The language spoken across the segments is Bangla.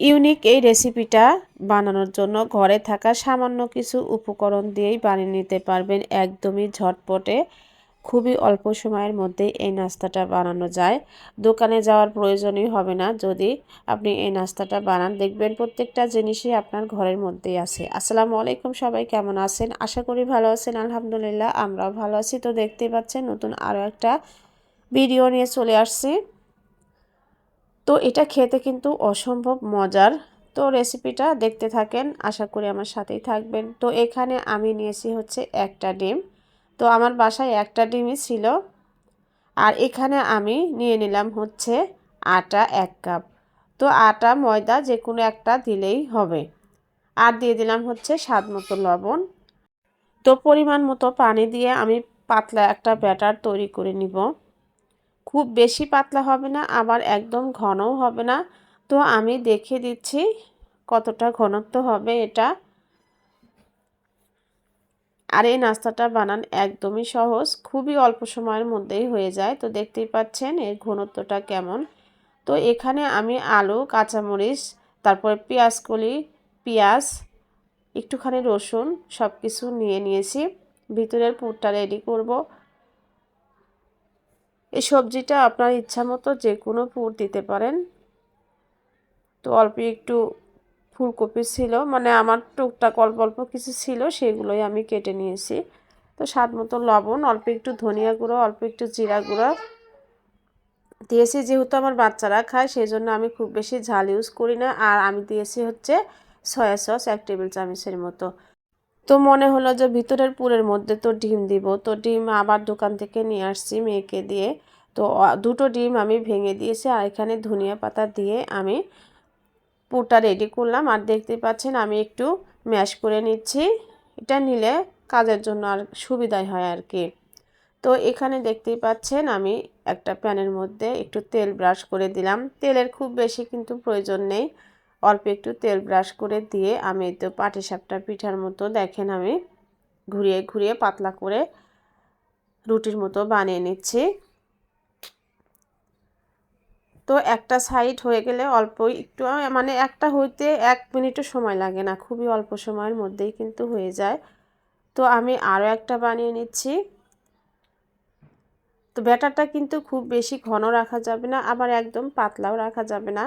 ইউনিক এই রেসিপিটা বানানোর জন্য ঘরে থাকা সামান্য কিছু উপকরণ দিয়েই বানিয়ে নিতে পারবেন একদমই ঝটপটে। খুবই অল্প সময়ের মধ্যে এই নাস্তাটা বানানো যায়। দোকানে যাওয়ার প্রয়োজনই হবে না। যদি আপনি এই নাস্তাটা বানান, দেখবেন প্রত্যেকটা জিনিসই আপনার ঘরের মধ্যেই আছে। আসসালামু আলাইকুম, সবাই কেমন আছেন? আশা করি ভালো আছেন, আলহামদুলিল্লাহ, আমরাও ভালো আছি। তো দেখতে পাচ্ছেন, নতুন আরও একটা ভিডিও নিয়ে চলে আসছি। তো এটা খেতে কিন্তু অসম্ভব মজার। তো রেসিপিটা দেখতে থাকেন, আশা করি আমার সাথেই থাকবেন। তো এখানে আমি নিয়েছি হচ্ছে একটা ডিম। তো আমার বাসায় একটা ডিমই ছিল। আর এখানে আমি নিয়ে নিলাম হচ্ছে আটা এক কাপ। তো আটা, ময়দা যে কোনো একটা দিলেই হবে। আর দিয়ে দিলাম হচ্ছে স্বাদ মতো লবণ। তো পরিমাণ মতো পানি দিয়ে আমি পাতলা একটা ব্যাটার তৈরি করে নিব। খুব বেশি পাতলা হবে না, আবার একদম ঘনও হবে না। তো আমি দেখে দিচ্ছি কতটা ঘনত্ব হবে এটা। আর এই নাস্তাটা বানান একদমই সহজ, খুবই অল্প সময়ের মধ্যেই হয়ে যায়। তো দেখতেই পাচ্ছেন এর ঘনত্বটা কেমন। তো এখানে আমি আলু, কাঁচামরিচ, তারপরে পেঁয়াজ কলি পেঁয়াজ, একটুখানি রসুন সব কিছু নিয়ে নিয়েছি। ভিতরের পুরটা রেডি করব। এই সবজিটা আপনার ইচ্ছা মতো যে কোনো পুর দিতে পারেন। তো অল্প একটু ফুলকপি ছিল মানে আমার টুকটাক অল্প অল্প কিছু ছিল, সেগুলোই আমি কেটে নিয়েছি। তো স্বাদ মতো লবণ, অল্প একটু ধনিয়া গুঁড়ো, অল্প একটু জিরা গুঁড়ো দিয়েছি। যেহেতু আমার বাচ্চারা খায় সেই জন্য আমি খুব বেশি ঝাল ইউজ করি না। আর আমি দিয়েছি হচ্ছে সয়া সস এক টেবিল চামচের মতো। তো মনে হলো যে ভিতরের পুরের মধ্যে তো ডিম দিব। তো ডিম আবার দোকান থেকে নিয়ে আসছি মেয়েকে দিয়ে। তো দুটো ডিম আমি ভেঙে দিয়েছি আর এখানে ধনিয়া পাতা দিয়ে আমি পুরটা রেডি করলাম। আর দেখতে পাচ্ছেন আমি একটু ম্যাশ করে নিচ্ছি। এটা নিলে কাজের জন্য আর সুবিধাই হয় আর কি। তো এখানে দেখতেই পাচ্ছেন আমি একটা প্যানের মধ্যে একটু তেল ব্রাশ করে দিলাম। তেলের খুব বেশি কিন্তু প্রয়োজন নেই। অল্প একটু তেল ব্রাশ করে দিয়ে আমি তো পাটিসাপটা পিঠার মতো দেখেন আমি ঘুরিয়ে ঘুরিয়ে পাতলা করে রুটির মতো বানিয়ে নিচ্ছি। তো একটা সাইড হয়ে গেলে অল্প একটু মানে একটা হইতে এক মিনিটও সময় লাগে না, খুবই অল্প সময়ের মধ্যেই কিন্তু হয়ে যায়। তো আমি আরও একটা বানিয়ে নিচ্ছি। তো ব্যাটারটা কিন্তু খুব বেশি ঘন রাখা যাবে না, আবার একদম পাতলাও রাখা যাবে না।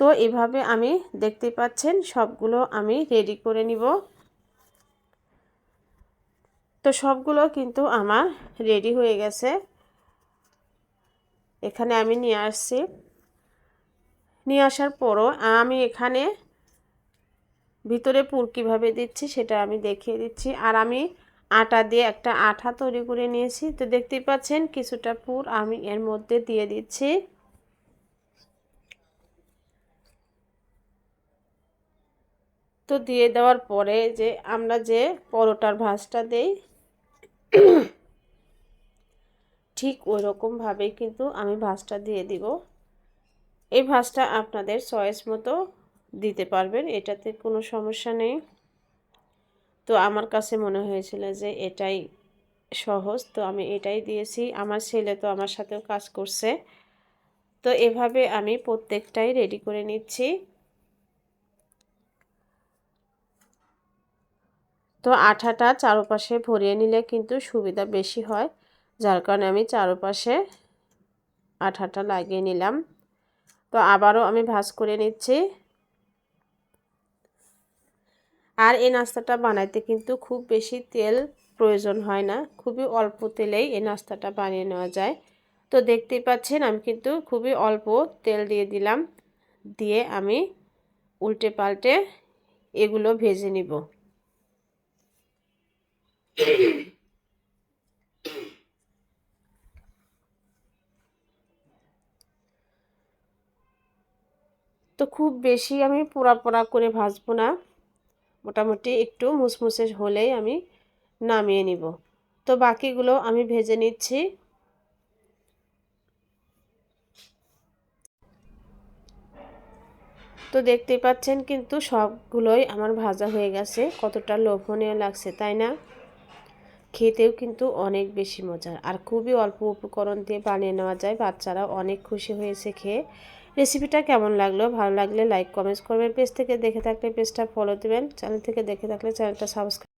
তো এভাবে আমি দেখতে পাচ্ছেন, সবগুলো আমি রেডি করে নিব। তো সবগুলো কিন্তু আমার রেডি হয়ে গেছে। এখানে আমি নিয়ে আসছি। নিয়ে আসার পরও আমি এখানে ভিতরে পুর কীভাবে দিচ্ছি সেটা আমি দেখিয়ে দিচ্ছি। আর আমি আটা দিয়ে একটা আঠা তৈরি করে নিয়েছি। তো দেখতেই পাচ্ছেন, কিছুটা পুর আমি এর মধ্যে দিয়ে দিচ্ছি। তো দিয়ে দেওয়ার পরে যে আমরা যে পরোটার ভাজটা দেই, ঠিক ওই রকমভাবেই কিন্তু আমি ভাজটা দিয়ে দিব। এই ভাজটা আপনাদের চয়েস মতো দিতে পারবেন, এটাতে কোনো সমস্যা নেই। তো আমার কাছে মনে হয়েছিল যে এটাই সহজ, তো আমি এটাই দিয়েছি। আমার ছেলে তো আমার সাথেও কাজ করছে। তো এভাবে আমি প্রত্যেকটাই রেডি করে নিচ্ছি। তো আঠাটা চারপাশে ভরিয়ে নিলে কিন্তু সুবিধা বেশি হয়। যার কারণে আমি চারপাশে আঠাটা লাগিয়ে নিলাম। তো আবারও আমি ভাজ করে নিচ্ছি। আর এই নাস্তাটা বানাইতে কিন্তু খুব বেশি তেল প্রয়োজন হয় না। খুবই অল্প তেলেই এই নাস্তাটা বানিয়ে নেওয়া যায়। তো দেখতেই পাচ্ছেন আমি কিন্তু খুবই অল্প তেল দিয়ে দিলাম। দিয়ে আমি উল্টে পাল্টে এগুলো ভেজে নিব। তো খুব বেশি আমি পোড়া পোড়া করে ভাজবো না। মোটামুটি একটু মুসমুসে হলেই আমি নামিয়ে নিব। তো বাকিগুলো আমি ভেজে নিচ্ছি। তো দেখতেই পাচ্ছেন কিন্তু সবগুলোই আমার ভাজা হয়ে গেছে। কতটা লোভনীয় লাগছে, তাই না? খেতেও কিন্তু অনেক বেশি মজার। আর খুবই অল্প উপকরণ দিয়ে বানিয়ে নেওয়া যায়। বাচ্চারা অনেক খুশি হয়েছে খেয়ে। রেসিপিটা কেমন লাগল? ভালো লাগলে লাইক, কমেন্টস করবেন। পেজ থেকে দেখে থাকলে পেজটা ফলো দেবেন। চ্যানেল থেকে দেখে থাকলে চ্যানেলটা সাবস্ক্রাইব